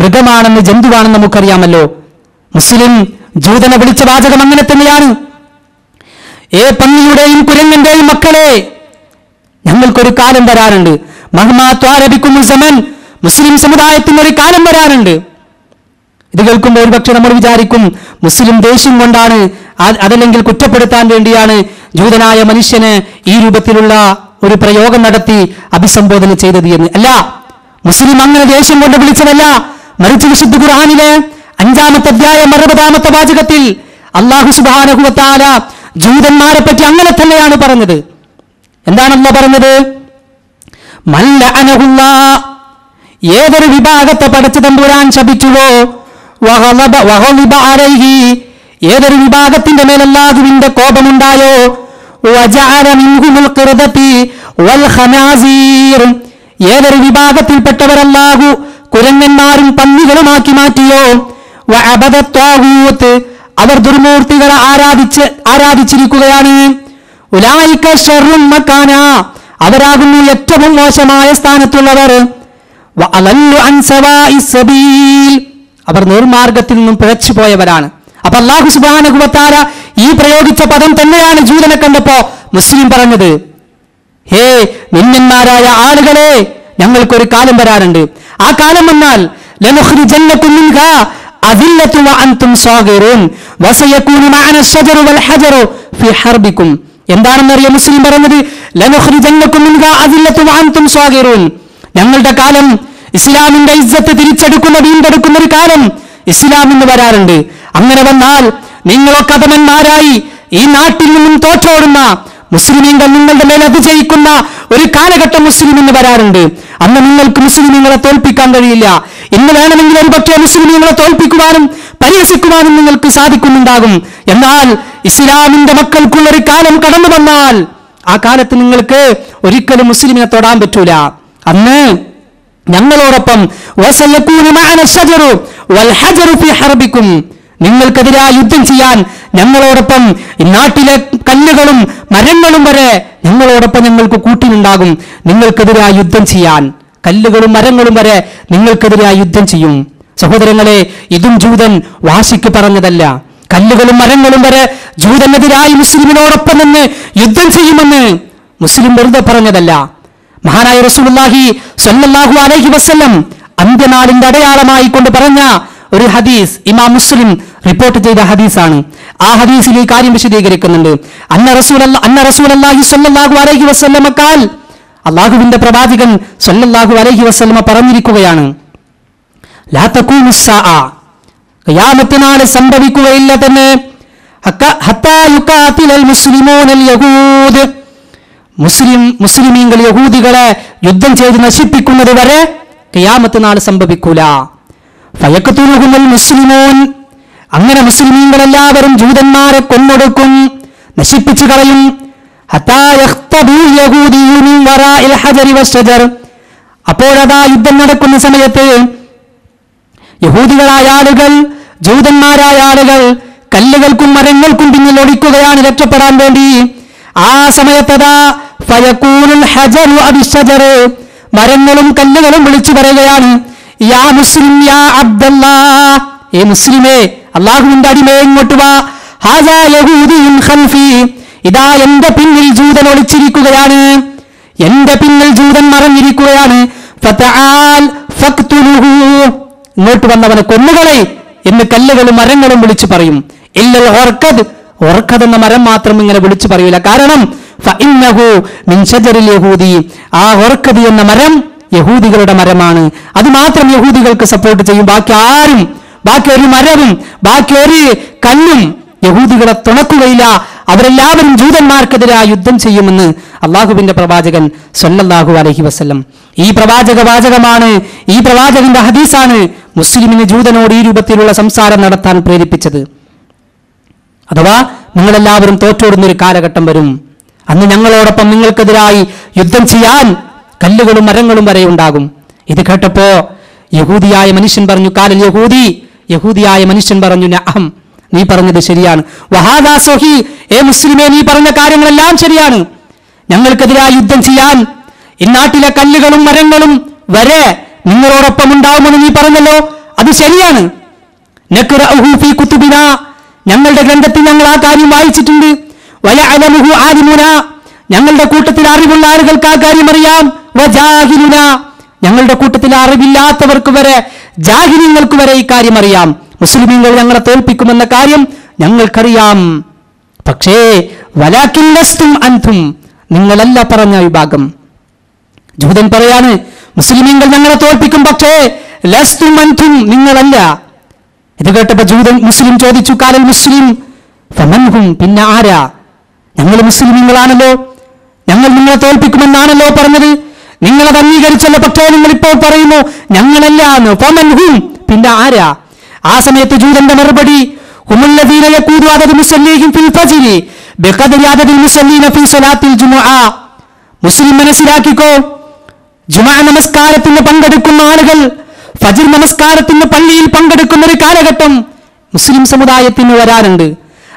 മൃഗമാണെന്ന് ജന്തുവാണെന്ന് നമുക്കറിയാമല്ലോ. മുസ്ലിം ജൂതനെ വിളിച്ച വാചകം അങ്ങനെ തന്നെയാണ്. ഏ പന്നിയുടെയും കുരങ്ങന്റെയും മക്കളെ ഞങ്ങൾക്കൊരു കാലം വരാനുണ്ട് മഹ്മാത്വാരബിക്കും സമൻ മുസ്ലിം സമുദായത്തിന് ഒരു കാലം വരാനുണ്ട് ഇത് കേൾക്കുമ്പോൾ ഒരുപക്ഷെ നമ്മൾ വിചാരിക്കും മുസ്ലിം ദേഷ്യം കൊണ്ടാണ് അതല്ലെങ്കിൽ കുറ്റപ്പെടുത്താൻ വേണ്ടിയാണ് ജൂതനായ മനുഷ്യന് ഈ രൂപത്തിലുള്ള ഒരു പ്രയോഗം നടത്തി അഭിസംബോധന ചെയ്തത് എന്ന്. അല്ല മുസ്ലിം അങ്ങനെ ദേഷ്യം കൊണ്ട് വിളിച്ചതല്ല. മറിച്ച് വിശുദ്ധ ഖുർആനിലെ അഞ്ചാമത്തെ അധ്യായം അറുപതാമത്തെ വാചകത്തിൽ അള്ളാഹു സുബാനഹുവത്താല ജൂതന്മാരെ പറ്റി അങ്ങനെ തന്നെയാണ് പറഞ്ഞത്. എന്താണല്ല പറഞ്ഞത്? മല്ലഅനഹുല്ലാ ഏതൊരു വിഭാഗത്തെ പടച്ചു തമ്പുരാൻ ശപിച്ചുവോ ഏതൊരു വിഭാഗത്തിന്റെ മേൽ അല്ലാഹുവിന്റെ കോപമുണ്ടായോ? ഏതൊരു വിഭാഗത്തിൽപ്പെട്ടവരല്ലാഹു പന്നികളുമാക്കി മാറ്റിയോ? അവർ ദുർമൂർത്തികളെ ആരാധിച്ച് ആരാധിച്ചിരിക്കുകയാണ്. മക്കാന അവരാകുന്നു ഏറ്റവും മോശമായ സ്ഥാനത്തുള്ളവർ. അവർ നിർമാർഗത്തിൽ നിന്നും പിഴച്ചു പോയവരാണ് അപ്പൊ അള്ളാഹു സുബാനകുവത്താര ഈ പ്രയോഗിച്ച പദം തന്നെയാണ് ജൂതനെ കണ്ടപ്പോ മുസ്ലിം പറഞ്ഞത്. ഹേ നിന്നന്മാരായ ആളുകളെ ഞങ്ങൾക്കൊരു കാലം വരാറുണ്ട്. ആ കാലം വന്നാൽ എന്താണെന്നറിയ മുസ്ലിം പറഞ്ഞത് ഞങ്ങളുടെ കാലം ഇസ്ലാമിന്റെ ഇജ്ജത്ത് തിരിച്ചെടുക്കുന്ന വീണ്ടെടുക്കുന്ന ഒരു കാലം ഇസ്ലാമിന് വരാറുണ്ട്. അങ്ങനെ വന്നാൽ നിങ്ങളൊക്കെ അധമന്മാരായി ഈ നാട്ടിൽ നിന്നും തോറ്റോടുന്ന മുസ്ലിമീങ്ങൾ നിങ്ങളുടെ മേൽ അതിജയിക്കുന്ന ഒരു കാലഘട്ടം മുസ്ലിമിന് വരാറുണ്ട്. അന്ന് നിങ്ങൾക്ക് മുസ്ലിമീങ്ങളെ തോൽപ്പിക്കാൻ കഴിയില്ല. ഇന്ന് വേണമെങ്കിൽ ഒരുപക്ഷെ മുസ്ലിമീങ്ങളെ തോൽപ്പിക്കുവാനും പരിഹസിക്കുവാനും നിങ്ങൾക്ക് സാധിക്കുന്നുണ്ടാകും. എന്നാൽ ഇസ്ലാമിന്റെ മക്കൾക്കുള്ളൊരു കാലം കടന്നു വന്നാൽ ആ കാലത്ത് നിങ്ങൾക്ക് ഒരിക്കലും മുസ്ലിമിനെ തൊടാൻ പറ്റൂല. അന്ന് ഞങ്ങളോടൊപ്പം നിങ്ങൾക്കെതിരായി യുദ്ധം ചെയ്യാൻ ഞങ്ങളോടൊപ്പം നാട്ടിലെ കല്ലുകളും മരങ്ങളും വരെ ഞങ്ങളോടൊപ്പം ഞങ്ങൾക്ക് കൂട്ടിനുണ്ടാകും. നിങ്ങൾക്കെതിരായി യുദ്ധം ചെയ്യാൻ. കല്ലുകളും മരങ്ങളും വരെ നിങ്ങൾക്കെതിരായി യുദ്ധം ചെയ്യും. സഹോദരങ്ങളെ ഇതും ജൂതൻ വാശിക്ക് പറഞ്ഞതല്ല. കല്ലുകളും മരങ്ങളും വരെ ജൂതനെതിരായി മുസ്ലിമിനോടൊപ്പം നിന്ന് യുദ്ധം ചെയ്യുമെന്ന് മുസ്ലിം വെറുതെ പറഞ്ഞതല്ല. മഹാനായ റസൂലുള്ളാഹി സ്വല്ലല്ലാഹു അലൈഹി വസല്ലം അന്ത്യനാളിന്റെ അടയാളമായി കൊണ്ട് പറഞ്ഞ ഒരു ഹദീസ് ഇമാം മുസ്ലിം റിപ്പോർട്ട് ചെയ്ത ഹദീസാണ്. ആ ഹദീസിൽ ഈ കാര്യം വിശദീകരിക്കുന്നുണ്ട്. അന്ന റസൂൽ അന്ന റസൂലല്ലാഹി സ്വല്ലല്ലാഹു അലൈഹി വസല്ലമ അള്ളാഹുവിന്റെ പ്രവാചകൻ സൊല്ലാഹു അലഹി വസ്ലമ പറഞ്ഞിരിക്കുകയാണ് സംഭവിക്കുകയില്ല തന്നെ. മുസ്ലിം മുസ്ലിമീങ്ങൾ യഹൂദികളെ യുദ്ധം ചെയ്ത് നശിപ്പിക്കുന്നത് വരെ കയാമത്ത് നാൾ സംഭവിക്കൂല. ഫയക്കത്തുലുഹുമൽ മുസ്ലിമോൻ. അങ്ങനെ മുസ്ലിമീങ്ങൾ എല്ലാവരും ജൂതന്മാരെ കൊന്നൊടുക്കും നശിപ്പിച്ചു കളയും. അപ്പോഴതാ യുദ്ധം നടക്കുന്ന സമയത്ത് യഹൂദികളായ ആളുകൾ ജൂതന്മാരായ ആളുകൾ കല്ലുകൾക്കും മരങ്ങൾക്കും പിന്നിൽ ഒടിക്കുകയാണ് രക്ഷപ്പെടാൻ വേണ്ടി. ആ സമയത്തതാ മരങ്ങളും കല്ലുകളും വിളിച്ചു പറയുകയാണ് യാ മുസ്ലിം യാ അബ്ദല്ലാ മുസ്ലിമേ അള്ളാഹുവിന്റെ അടിമേ ഇങ്ങോട്ട് വാ. ഹാജാ യഹൂദിയും ഖൽഫി ഇതാ എന്റെ പിന്നിൽ ജൂതൻ ഒളിച്ചിരിക്കുകയാണ്. എന്റെ പിന്നിൽ ജൂതൻ മറഞ്ഞിരിക്കുകയാണ്. ഇങ്ങോട്ട് വന്നവനെ കൊന്നുകളെ എന്ന് കല്ലുകളും മരങ്ങളും വിളിച്ചു പറയും. ഇല്ലൽ ഓർക്കത് ഓർക്കത് എന്ന മരം മാത്രം ഇങ്ങനെ വിളിച്ചു പറയൂല. കാരണം യഹൂദി. ആ ഓർക്കത് എന്ന മരം യഹൂദികളുടെ മരമാണ്. അത് മാത്രം യഹൂദികൾക്ക് സപ്പോർട്ട് ചെയ്യും. ബാക്കി ആരും ബാക്കി ഒരു മരവും ബാക്കി ഒരു കല്ലും യഹൂദികളെ തുണക്കുകയില്ല. അവരെല്ലാവരും ജൂതന്മാർക്കെതിരായ യുദ്ധം ചെയ്യുമെന്ന് അള്ളാഹുവിന്റെ പ്രവാചകൻ സൊല്ലാഹു അലഹി വസ്ല്ലം. ഈ പ്രവാചക വാചകമാണ് ഈ പ്രവാചകന്റെ ഹദീസാണ് മുസ്ലിമിന് ജൂതനോട് ഈ രൂപത്തിലുള്ള സംസാരം നടത്താൻ പ്രേരിപ്പിച്ചത്. അഥവാ നിങ്ങളെല്ലാവരും തോറ്റോടുന്ന ഒരു കാലഘട്ടം വരും. അന്ന് ഞങ്ങളോടൊപ്പം നിങ്ങൾക്കെതിരായി യുദ്ധം ചെയ്യാൻ കല്ലുകളും മരങ്ങളും വരെ ഉണ്ടാകും. ഇത് കേട്ടപ്പോ യഹൂദിയായ മനുഷ്യൻ പറഞ്ഞു കാലൽ യഹൂദി യഹൂദിയായ മനുഷ്യൻ പറഞ്ഞു നഅം നീ പറഞ്ഞത് ശരിയാണ്. വഹാദാ സഹി ഏ മുസ്ലിമേ നീ പറഞ്ഞ കാര്യങ്ങളെല്ലാം ശരിയാണ്. ഞങ്ങൾക്കെതിരായി യുദ്ധം ചെയ്യാൻ ഇന്നാട്ടിലെ കല്ലുകളും മരങ്ങളും വരെ നിങ്ങളോടൊപ്പം ഉണ്ടാവുമെന്ന് നീ പറഞ്ഞല്ലോ. അത് ശരിയാണ്. ഞങ്ങളുടെ ഗ്രന്ഥത്തിൽ ഞങ്ങൾ ആ കാര്യം വായിച്ചിട്ടുണ്ട്. ഞങ്ങളുടെ കൂട്ടത്തിൽ അറിവുള്ള ആളുകൾക്ക് ആ കാര്യം അറിയാം. ഞങ്ങളുടെ കൂട്ടത്തിൽ അറിവില്ലാത്തവർക്ക് വരെ ജാഹിര്യങ്ങൾക്ക് വരെ ഈ കാര്യം അറിയാം. മുസ്ലിമീങ്ങൾ ഞങ്ങളെ തോൽപ്പിക്കുമെന്ന കാര്യം ഞങ്ങൾക്കറിയാം. പക്ഷേ വലാക്കില്ലസ്തും അൻതും നിങ്ങളല്ല പറഞ്ഞ വിഭാഗം. ജൂതൻ പറയാണ് മുസ്ലിമീങ്ങൾ ഞങ്ങളെ തോൽപ്പിക്കും പക്ഷേ ലസ്തും അൻതും നിങ്ങളല്ല. ഇത് കേട്ടപ്പോ ജൂതൻ മുസ്ലിം ചോദിച്ചു കാലൽ മുസ്ലിം? ഫമൻഹും പിന്നെ ആരാ? ഞങ്ങൾ മുസ്ലിമീങ്ങളാണല്ലോ. ഞങ്ങൾ നിങ്ങളെ തോൽപ്പിക്കുമെന്നാണല്ലോ പറഞ്ഞത്. നിങ്ങളത് അംഗീകരിച്ചല്ലോ പക്ഷേ നിങ്ങൾ ഇപ്പോൾ പറയുന്നു ഞങ്ങളല്ല എന്ന് ഫമൻഹും പിന്നെ ആരാ? ആ സമയത്ത് ജൂതന്റെ മറുപടി മുസ്ലിം മനസ്സിലാക്കിക്കോ ജുമാ നമസ്കാരത്തിന് പങ്കെടുക്കുന്ന ആളുകൾ ഫജിർ നമസ്കാരത്തിന് പള്ളിയിൽ പങ്കെടുക്കുന്ന ഒരു കാലഘട്ടം മുസ്ലിം സമുദായത്തിന് വരാറുണ്ട്.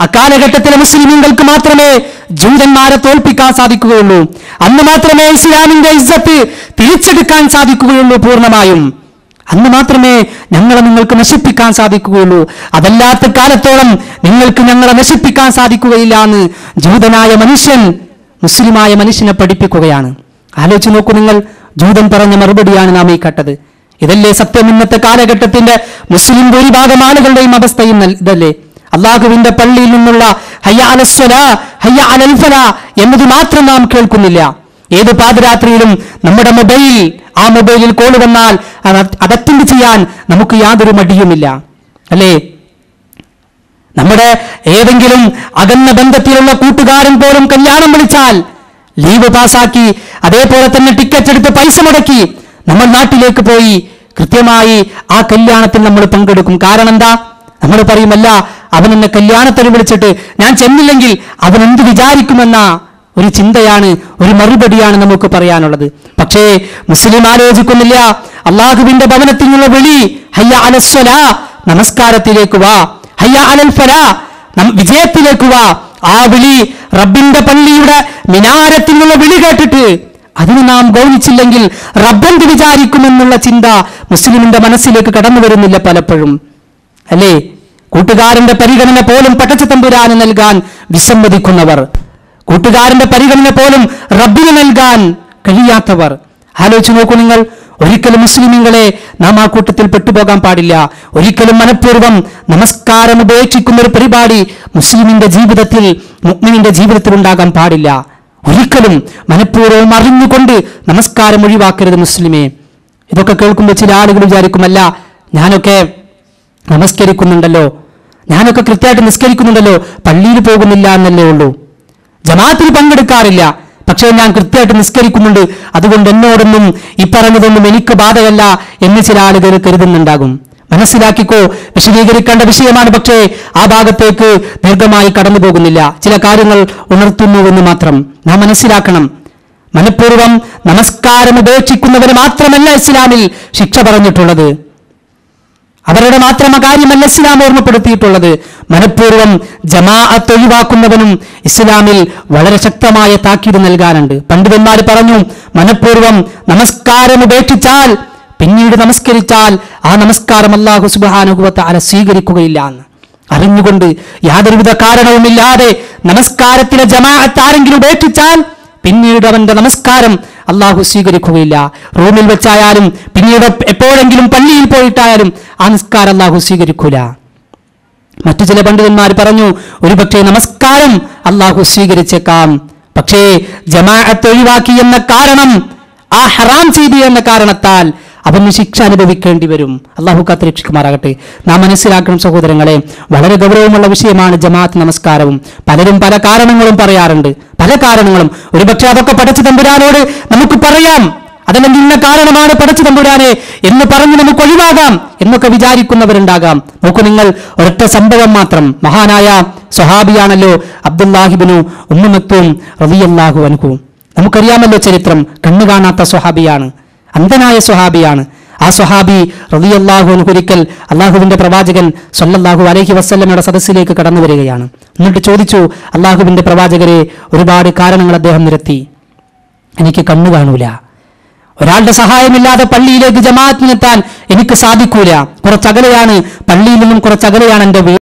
അക്കാലഘട്ടത്തിലെ മുസ്ലിമുകൾക്ക് മാത്രമേ ജൂതന്മാരെ തോൽപ്പിക്കാൻ സാധിക്കുകയുള്ളൂ. അന്ന് മാത്രമേ ഇസ്ലാമിന്റെ ഇസ്സത്ത് തിരിച്ചെടുക്കാൻ സാധിക്കുകയുള്ളൂ പൂർണമായും. അന്ന് മാത്രമേ ഞങ്ങളെ നിങ്ങൾക്ക് നശിപ്പിക്കാൻ സാധിക്കുകയുള്ളൂ. അതല്ലാത്ത കാലത്തോളം നിങ്ങൾക്ക് ഞങ്ങളെ നശിപ്പിക്കാൻ സാധിക്കുകയില്ല എന്ന് ജൂതനായ മനുഷ്യൻ മുസ്ലിമായ മനുഷ്യനെ പഠിപ്പിക്കുകയാണ്. ആലോചിച്ച് നോക്കൂ നിങ്ങൾ ജൂതൻ പറഞ്ഞ മറുപടിയാണ് നാം ഈ കട്ടത്. ഇതല്ലേ സത്യം? ഇന്നത്തെ കാലഘട്ടത്തിന്റെ മുസ്ലിം ഭൂരിഭാഗം ആളുകളുടെയും അവസ്ഥയും ഇതല്ലേ? അള്ളാഹുവിന്റെ പള്ളിയിൽ നിന്നുള്ള ഹയ്യ അലസ്വല ഹയ്യ അലൽഫല എന്നത് മാത്രം നാം കേൾക്കുന്നില്ല. ഏത് പാതിരാത്രിയിലും നമ്മുടെ മൊബൈൽ ആ മൊബൈലിൽ കോൾ വന്നാൽ അത് അറ്റൻഡ് ചെയ്യാൻ നമുക്ക് യാതൊരു മടിയുമില്ല. അല്ലേ? നമ്മുടെ ഏതെങ്കിലും അകന്ന ബന്ധത്തിലുള്ള കൂട്ടുകാരൻ പോലും കല്യാണം വിളിച്ചാൽ ലീവ് പാസാക്കി അതേപോലെ തന്നെ ടിക്കറ്റ് എടുത്ത് പൈസ മുടക്കി നമ്മൾ നാട്ടിലേക്ക് പോയി കൃത്യമായി ആ കല്യാണത്തിൽ നമ്മൾ പങ്കെടുക്കും. കാരണം എന്താ? നമ്മൾ പറയുമല്ല അവൻ എന്നെ കല്യാണത്തിന് വിളിച്ചിട്ട് ഞാൻ ചെന്നില്ലെങ്കിൽ അവൻ എന്ത് വിചാരിക്കുമെന്ന? ഒരു ചിന്തയാണ് ഒരു മറുപടിയാണ് നമുക്ക് പറയാനുള്ളത്. പക്ഷേ മുസ്ലിം ആലോചിക്കുന്നില്ല. അള്ളാഹുവിന്റെ ഭവനത്തിൽ നിന്നുള്ള വിളി ഹയ്യ അലസ്വല നമസ്കാരത്തിലേക്ക് വാ. ഹയ്യ അലൽ വിജയത്തിലേക്ക് വാ. ആ വിളി റബ്ബിന്റെ പള്ളിയുടെ മിനാരത്തിൽ നിന്നുള്ള വിളി കേട്ടിട്ട് അതിന് നാം ഗൗനിച്ചില്ലെങ്കിൽ റബ്ബെന്ത് വിചാരിക്കുമെന്നുള്ള ചിന്ത മുസ്ലിമിന്റെ മനസ്സിലേക്ക് കടന്നു വരുന്നില്ല പലപ്പോഴും. അല്ലേ? കൂട്ടുകാരന്റെ പരിഗണന പോലും പട്ടച്ച തമ്പുരാന് നൽകാൻ വിസമ്മതിക്കുന്നവർ. കൂട്ടുകാരന്റെ പരിഗണന പോലും റബ്ബിന് നൽകാൻ കഴിയാത്തവർ. ആലോചിച്ച് നോക്കൂ നിങ്ങൾ. ഒരിക്കലും മുസ്ലിമീങ്ങളെ നാം ആ കൂട്ടത്തിൽ പെട്ടുപോകാൻ പാടില്ല. ഒരിക്കലും മനഃപൂർവം നമസ്കാരം ഉപേക്ഷിക്കുന്ന ഒരു പരിപാടി മുസ്ലിമിന്റെ ജീവിതത്തിൽ മുഗ്മിനിന്റെ ജീവിതത്തിൽ ഉണ്ടാകാൻ പാടില്ല. ഒരിക്കലും മനഃപൂർവം അറിഞ്ഞുകൊണ്ട് നമസ്കാരം ഒഴിവാക്കരുത് മുസ്ലിമേ. ഇതൊക്കെ കേൾക്കുമ്പോൾ ചില ആളുകൾ വിചാരിക്കുമല്ല ഞാനൊക്കെ നമസ്കരിക്കുന്നുണ്ടല്ലോ. ഞാനൊക്കെ കൃത്യമായിട്ട് നിസ്കരിക്കുന്നുണ്ടല്ലോ. പള്ളിയിൽ പോകുന്നില്ല എന്നല്ലേ ഉള്ളൂ. ജമാഅത്തിൽ പങ്കെടുക്കാറില്ല. പക്ഷേ ഞാൻ കൃത്യമായിട്ട് നിസ്കരിക്കുന്നുണ്ട്. അതുകൊണ്ട് എന്നോടൊന്നും ഈ പറഞ്ഞതൊന്നും എനിക്ക് ബാധകല്ല എന്ന് ചില ആളുകൾ കരുതുന്നുണ്ടാകും. മനസ്സിലാക്കിക്കോ വിശദീകരിക്കേണ്ട വിഷയമാണ് പക്ഷേ ആ ഭാഗത്തേക്ക് ദീർഘമായി കടന്നു പോകുന്നില്ല. ചില കാര്യങ്ങൾ ഉണർത്തുന്നുവെന്ന് മാത്രം നാം മനസ്സിലാക്കണം. മനഃപൂർവം നമസ്കാരം ഉപേക്ഷിക്കുന്നവന് മാത്രമല്ല ഇസ്ലാമിൽ ശിക്ഷ പറഞ്ഞിട്ടുള്ളത്. അവരുടെ മാത്രം കാര്യമല്ല ഇസ്ലാം ഓർമ്മപ്പെടുത്തിയിട്ടുള്ളത്. മനഃപൂർവം ജമാഅത്ത് ഒഴിവാക്കുന്നവനും ഇസ്ലാമിൽ വളരെ ശക്തമായ താക്കീത് നൽകാനുണ്ട്. പണ്ഡിതന്മാർ പറഞ്ഞു മനഃപൂർവം നമസ്കാരം ഉപേക്ഷിച്ചാൽ പിന്നീട് നമസ്കരിച്ചാൽ ആ നമസ്കാരം അള്ളാഹു സുബാനുഭവത്തെ അല സ്വീകരിക്കുകയില്ല എന്ന്. അറിഞ്ഞുകൊണ്ട് യാതൊരുവിധ കാരണവുമില്ലാതെ നമസ്കാരത്തിലെ ജമാഅത്ത് ആരെങ്കിലും ഉപേക്ഷിച്ചാൽ പിന്നീട് അവന്റെ നമസ്കാരം അള്ളാഹു സ്വീകരിക്കുകയില്ല. റൂമിൽ വെച്ചായാലും പിന്നീട് എപ്പോഴെങ്കിലും പള്ളിയിൽ പോയിട്ടായാലും ആ നിസ്കാരം അള്ളാഹു സ്വീകരിക്കൂല. മറ്റു ചില പണ്ഡിതന്മാർ പറഞ്ഞു ഒരു ഒരുപക്ഷെ നമസ്കാരം അള്ളാഹു സ്വീകരിച്ചേക്കാം. പക്ഷേ ജമാഅത്ത് ഒഴിവാക്കി എന്ന കാരണം ആ ഹറാം ചെയ്തു എന്ന കാരണത്താൽ അവന് ശിക്ഷ അനുഭവിക്കേണ്ടി വരും. അള്ളാഹു കാത്തിരക്ഷിക്കുമാറാകട്ടെ. നാം മനസ്സിലാക്കണം സഹോദരങ്ങളെ വളരെ ഗൗരവമുള്ള വിഷയമാണ് ജമാഅത്ത് നമസ്കാരവും. പലരും പല കാരണങ്ങളും പറയാറുണ്ട്. പല കാരണങ്ങളും. ഒരുപക്ഷെ അതൊക്കെ പഠിച്ചു തമ്പുരാനോട് നമുക്ക് പറയാം. അതല്ലെങ്കിൽ ഇന്ന കാരണമാണ് പടച്ചു തമ്പുരാനെ എന്ന് പറഞ്ഞ് നമുക്ക് ഒഴിവാകാം എന്നൊക്കെ വിചാരിക്കുന്നവരുണ്ടാകാം. നോക്കൂ നിങ്ങൾ ഒരൊറ്റ സംഭവം മാത്രം. മഹാനായ സ്വഹാബിയാണല്ലോ അബ്ദുല്ലാഹിബിനു ഉമ്മുമത്തും റളിയല്ലാഹു അൻഹു. നമുക്കറിയാമല്ലോ ചരിത്രം. കണ്ണു കാണാത്ത സ്വഹാബിയാണ്. അന്ധനായ സ്വഹാബിയാണ്. ആ സ്വഹാബി റളിയല്ലാഹു അള്ളാഹു ഒരിക്കൽ അള്ളാഹുവിന്റെ പ്രവാചകൻ സല്ലല്ലാഹു അലഹി വസല്ലമയുടെ സദസ്സിലേക്ക് കടന്നു വരികയാണ് എന്നിട്ട് ചോദിച്ചു അള്ളാഹുബിന്റെ പ്രവാചകരെ ഒരുപാട് കാരണങ്ങൾ അദ്ദേഹം നിരത്തി. എനിക്ക് കണ്ണു കാണൂല. ഒരാളുടെ സഹായമില്ലാതെ പള്ളിയിലേക്ക് ജമാഅത്തിനെത്താൻ എനിക്ക് സാധിക്കൂല. കുറച്ചകലെയാണ് പള്ളിയിൽ നിന്നും കുറച്ചകലെയാണ് വീട്